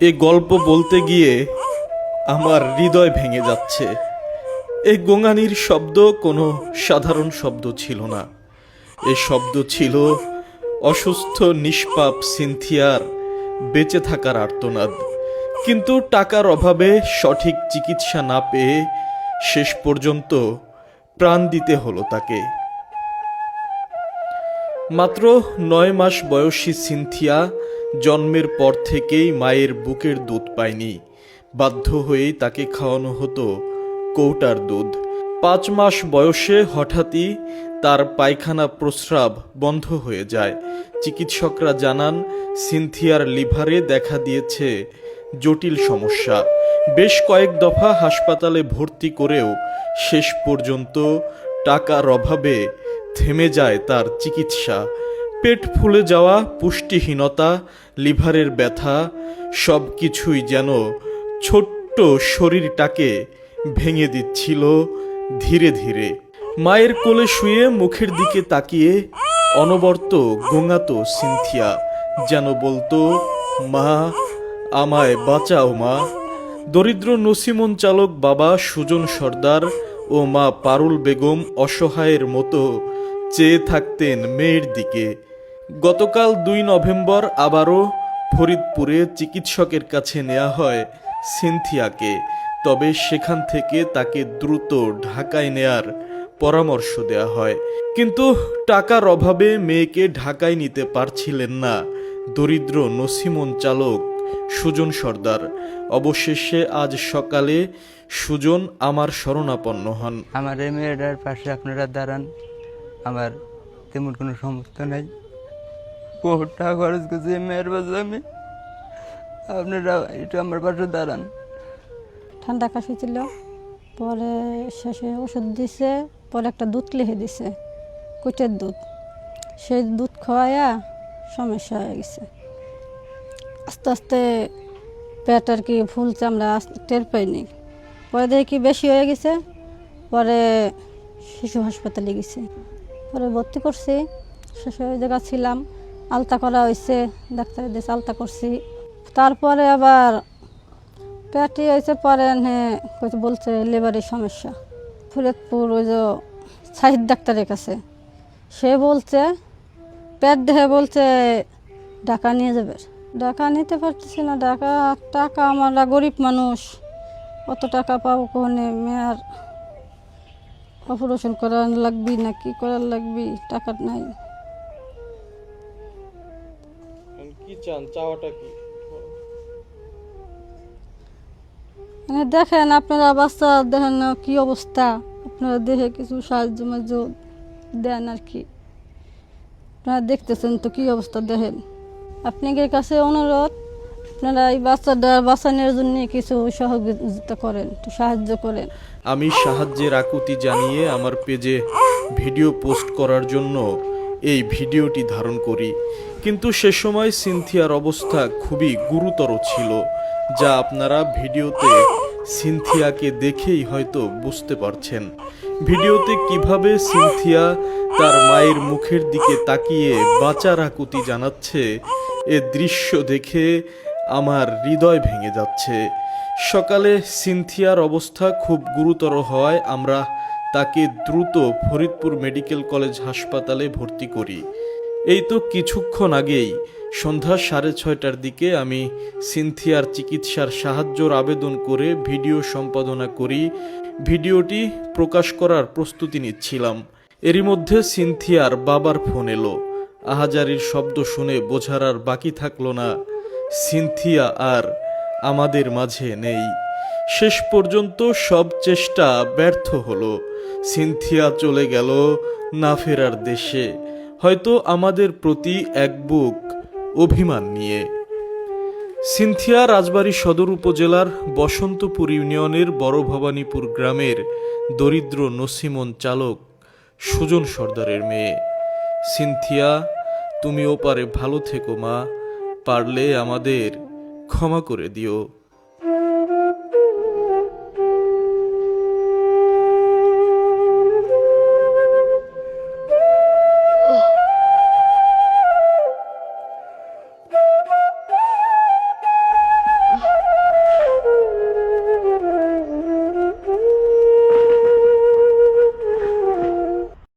এ গল্প বলতে গিয়ে আমার হৃদয় ভেঙে যাচ্ছে। এই গোঙানির শব্দ কোনো সাধারণ শব্দ ছিল না। এ শব্দ ছিল অসুস্থ, নিষ্পাপ সিনথিয়ার বেঁচে থাকার আর্তনাদ। কিন্তু টাকার অভাবে সঠিক চিকিৎসা না পেয়ে শেষ পর্যন্ত প্রাণ দিতে হলো তাকে। মাত্র নয় মাস বয়সী সিনথিয়া জন্মের পর থেকেই মায়ের বুকের দুধ পায়নি। বাধ্য হয়েই তাকে খাওয়ানো হতো কৌটার দুধ। পাঁচ মাস বয়সে হঠাৎই তার পায়খানা প্রস্রাব বন্ধ হয়ে যায়। চিকিৎসকরা জানান, সিনথিয়ার লিভারে দেখা দিয়েছে জটিল সমস্যা। বেশ কয়েক দফা হাসপাতালে ভর্তি করেও শেষ পর্যন্ত টাকার অভাবে থেমে যায় তার চিকিৎসা। পেট ফুলে যাওয়া, পুষ্টিহীনতা, লিভারের ব্যথা সব কিছুই যেন ছোট্ট শরীরটাকে ভেঙে দিচ্ছিল ধীরে ধীরে। মায়ের কোলে শুয়ে মুখের দিকে তাকিয়ে অনবর্ত গোঙাতো সিনথিয়া, যেন বলতো, মা, আমায় বাঁচাও মা। দরিদ্র নসিমন চালক বাবা সুজন সর্দার ও মা পারুল বেগম অসহায়ের মতো চেয়ে থাকতেন মেয়ের দিকে। গতকাল দুই নভেম্বর আবারও ফরিদপুরে চিকিৎসকের কাছে নেওয়া হয় সিনথিয়াকে, তবে সেখান থেকে তাকে দ্রুত ঢাকায় নেয়ার পরামর্শ দেওয়া হয়। কিন্তু টাকার অভাবে মেয়েকে ঢাকায় নিতে পারছিলেন না দরিদ্র নসিমন চালক। সুজন সর্দার। অবশেষে আজ সকালে সুজন আমার শরণাপন্ন হন। আমার এই মেয়েটার পাশে আপনারা দাঁড়ান। আমার তেমন কোনো সমস্যা নাই। বহুত টাকা খরচ করছি এই মেয়ের পাশে আমি। আপনারা একটু আমার পাশে দাঁড়ান। ঠান্ডা কাশি ছিল পরে শেষে ওষুধ দিছে পরে একটা দুধ লিখে দিছে কুটের দুধ। সেই দুধ খাওয়াইয়া সমস্যা হয়ে গেছে। আস্তে আস্তে পেট আর কি ফুল আমরা টের পাইনি। পরে দেখি বেশি হয়ে গেছে, পরে শিশু হাসপাতালে গেছি। পরে ভর্তি করছি, শেষে ওই জায়গা ছিলাম, আলতা করা হয়েছে ডাক্তার দেশে আলতা করছি। তারপরে আবার পেটি হয়েছে পরে বলছে লেবারের সমস্যা। ফরিদপুর ওই যে সাহিদ ডাক্তারের কাছে, সে বলছে, পেট দেহে বলছে, ঢাকা নিয়ে যাবে। ঢাকা নিতে পারতেছি না ঢাকা টাকা আমরা গরিব মানুষ। অত টাকা পাবো কোনে মেয়ার অপারেশন করার লাগবি না কি করার লাগবি? টাকা নাই। কি চান? চাওয়াটা কি? মানে দেখেন আপনারা বাচ্চা দেখেন না কি অবস্থা। আপনারা দেখে কিছু সাহায্য মাহায্য দেন আর কি। আপনারা দেখতেছেন তো কি অবস্থা দেখেন। আপনাদের কাছে অনুরোধ, আপনারা এই বাচ্চাটা বাঁচানোর জন্য কিছু সহযোগিতা করেন সাহায্য করেন। আমি সাহায্যের আকুতি জানিয়ে আমার পেজে ভিডিও পোস্ট করার জন্য এই ভিডিওটি ধারণ করি। কিন্তু সে সময় সিনথিয়ার অবস্থা খুবই গুরুতর ছিল, যা আপনারা ভিডিওতে সিনথিয়াকে দেখেই হয়তো বুঝতে পারছেন। ভিডিওতে কীভাবে সিনথিয়া তার মায়ের মুখের দিকে তাকিয়ে বাঁচার আকুতি জানাচ্ছে এ দৃশ্য দেখে আমার হৃদয় ভেঙে যাচ্ছে। সকালে সিনথিয়ার অবস্থা খুব গুরুতর হওয়ায় আমরা তাকে দ্রুত ফরিদপুর মেডিকেল কলেজ হাসপাতালে ভর্তি করি। এই তো কিছুক্ষণ আগেই, সন্ধ্যা সাড়ে ছয়টার দিকে আমি সিনথিয়ার চিকিৎসার সাহায্যর আবেদন করে ভিডিও সম্পাদনা করি। ভিডিওটি প্রকাশ করার প্রস্তুতি নিচ্ছিলাম। এরই মধ্যে সিনথিয়ার বাবার ফোন এলো। আহাজারির শব্দ শুনে বোঝার আর বাকি থাকল না, সিনথিয়া আর আমাদের মাঝে নেই। শেষ পর্যন্ত সব চেষ্টা ব্যর্থ হলো। সিনথিয়া চলে গেল না ফেরার দেশে। হয়তো আমাদের প্রতি এক বুক অভিমান নিয়ে। সিনথিয়া রাজবাড়ী সদর উপজেলার বসন্তপুর ইউনিয়নের বড় ভবানীপুর গ্রামের দরিদ্র নসিমন চালক সুজন সর্দারের মেয়ে। সিনথিয়া তুমি ওপারে ভালো থেকো মা পারলে আমাদের ক্ষমা করে দিও।